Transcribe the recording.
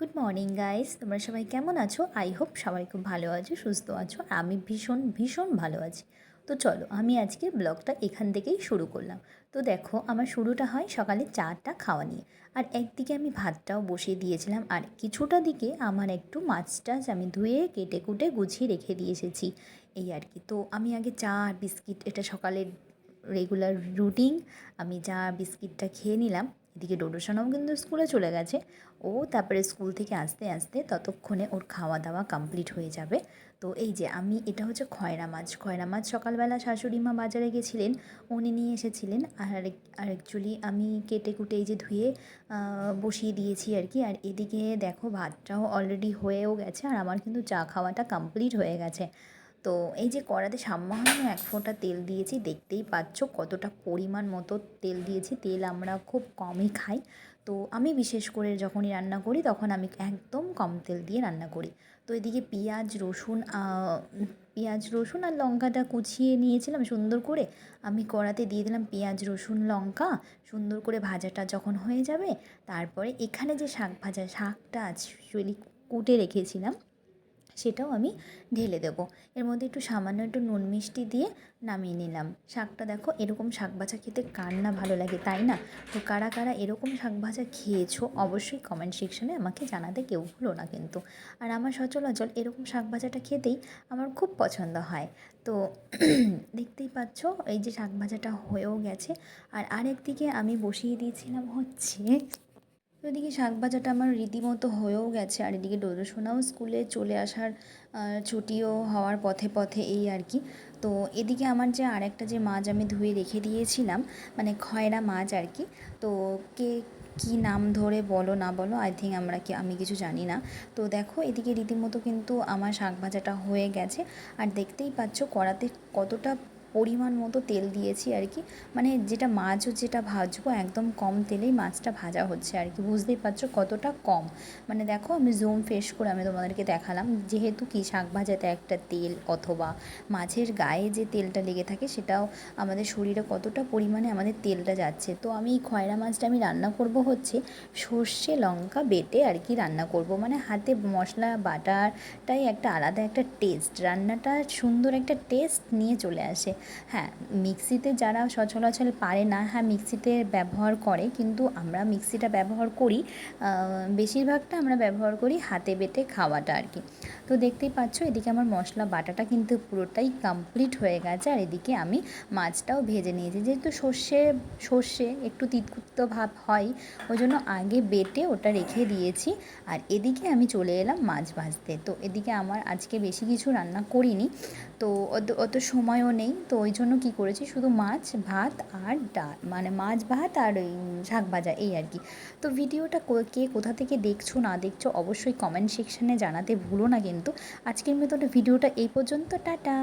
Good morning guys তোমরা সবাই কেমন আছো? আই হোপ সবাই খুব ভালো আছো, সুস্থ আছো। আর আমি ভীষণ ভীষণ ভালো আছি। তো চলো, আমি আজকে ব্লগটা এখান থেকেই শুরু করলাম। তো দেখো, আমার শুরুটা হয় সকালে চাটা খাওয়া নিয়ে। আর একদিকে আমি ভাতটাও বসিয়ে দিয়েছিলাম, আর কিছুটা দিকে আমার একটু মাছ টাছ আমি ধুয়ে, কেটে কুটে গুছিয়ে রেখে দিয়ে এসেছি। এই আর কি। তো আমি আগে চা আর বিস্কিট, এটা সকালের রেগুলার রুটিন আমি চা বিস্কিটটা খেয়ে নিলাম। এদিকে ডোডোসানাও কিন্তু স্কুলে চলে গেছে। ও তারপরে স্কুল থেকে আসতে আসতে ততক্ষণে ওর খাওয়া দাওয়া কমপ্লিট হয়ে যাবে। তো এই যে আমি, এটা হচ্ছে খয়রা মাছ। খয়রা মাছ সকালবেলা শাশুড়ি মা বাজারে গেছিলেন, উনি নিয়ে এসেছিলেন। আর আর অ্যাকচুয়ালি আমি কেটে কুটে এই যে ধুয়ে বসিয়ে দিয়েছি আর কি। আর এদিকে দেখো ভাতটাও অলরেডি হয়েও গেছে, আর আমার কিন্তু চা খাওয়াটা কমপ্লিট হয়ে গেছে। তো এই যে কড়াতে সামান্য এক ফোঁটা তেল দিয়েছি, দেখতেই পাচ্ছ কতটা পরিমাণ মতো তেল দিয়েছি। তেল আমরা খুব কমই খাই। তো আমি বিশেষ করে যখনই রান্না করি, তখন আমি একদম কম তেল দিয়ে রান্না করি। তো এদিকে পেঁয়াজ, রসুন পেঁয়াজ, রসুন আর লঙ্কাটা কুচিয়ে নিয়েছিলাম সুন্দর করে। আমি কড়াতে দিয়ে দিলাম পেঁয়াজ, রসুন, লঙ্কা। সুন্দর করে ভাজাটা যখন হয়ে যাবে, তারপরে এখানে যে শাক ভাজা, শাকটা অ্যাকচুয়ালি কুটে রেখেছিলাম। সেটাও আমি ঢেলে দেবো। এর মধ্যে একটু সামান্য একটু নুন মিষ্টি দিয়ে নামিয়ে নিলাম। শাকটা দেখো এরকম শাক ভাজা খেতে কার না ভালো লাগে, তাই না? তো কারা কারা এরকম শাক ভাজা খেয়েছো অবশ্যই কমেন্ট সেকশনে আমাকে জানাতে কেউ ভুলো না কিন্তু। আর আমার সচলাচল এরকম শাক ভাজাটা খেতেই আমার খুব পছন্দ হয়। তো দেখতেই পাচ্ছ এই যে শাক ভাজাটা হয়েও গেছে। আর আরেকদিকে আমি বসিয়ে দিয়েছিলাম হচ্ছে তো এদিকে শাক ভাজাটা আমার রীতিমতো হয়েও গেছে, আর এদিকে ডোদোসোনাও স্কুলে চলে আসার ছুটিও হওয়ার পথে পথে এই আর কি। তো এদিকে আমার যে আরেকটা যে মাছ আমি ধুয়ে রেখে দিয়েছিলাম মানে খয়রা মাছ আর কি, তো কে কী নাম ধরে বলো না বলো আই থিঙ্ক আমরা কি, আমি কিছু জানি না। তো দেখো এদিকে রীতিমতো কিন্তু আমার শাক ভাজাটা হয়ে গেছে, আর দেখতেই পাচ্ছ কড়াতে কতটা পরিমাণ মতো তেল দিয়েছি আর কি। মানে যেটা মাছও যেটা ভাজবো, একদম কম তেলেই মাছটা ভাজা হচ্ছে আর কি। বুঝতেই পারছ কতটা কম। মানে দেখো আমি জুম ফেস করে আমি তোমাদেরকে দেখালাম যেহেতু কি শাক ভাজাতে একটা তেল অথবা মাছের গায়ে যে তেলটা লেগে থাকে সেটাও আমাদের শরীরে কতটা পরিমাণে আমাদের তেলটা যাচ্ছে। তো আমি এই খয়রা মাছটা আমি রান্না করব হচ্ছে সর্ষে লঙ্কা বেটে আর কি রান্না করব। মানে হাতে মশলা, বাটারটাই একটা আলাদা একটা টেস্ট রান্নাটা সুন্দর একটা টেস্ট নিয়ে চলে আসে। হ্যাঁ মিক্সিতে যারা সচরাচর পারে না হ্যাঁ মিক্সিতে ব্যবহার করে, কিন্তু আমরা মিক্সিটা ব্যবহার করি বেশিরভাগটা আমরা ব্যবহার করি হাতে বেটে খাওয়াটা আর কি। তো দেখতেই পাচ্ছ, এদিকে আমার মশলা বাটাটা কিন্তু পুরোটাই কমপ্লিট হয়ে গেছে, আর এদিকে আমি মাছটাও ভেজে নিয়েছি। যেহেতু সর্ষে সর্ষে একটু তিতকুত্ত ভাব হয়, ওই জন্য আগে বেটে ওটা রেখে দিয়েছি, আর এদিকে আমি চলে এলাম মাছ ভাজতে। তো এদিকে আমার আজকে বেশি কিছু রান্না করিনি, তো অত অত সময়ও নেই। তো ওই জন্য কী করেছি? শুধু মাছ, ভাত আর ডাল। মানে মাছ, ভাত আর ওই শাক ভাজা, এই আর কি। তো ভিডিওটা কে কোথা থেকে দেখছ, না দেখছ, অবশ্যই কমেন্ট সেকশানে জানাতে ভুলো না কিন্তু। আজকের মতো ভিডিওটা এই পর্যন্ত। টাটা!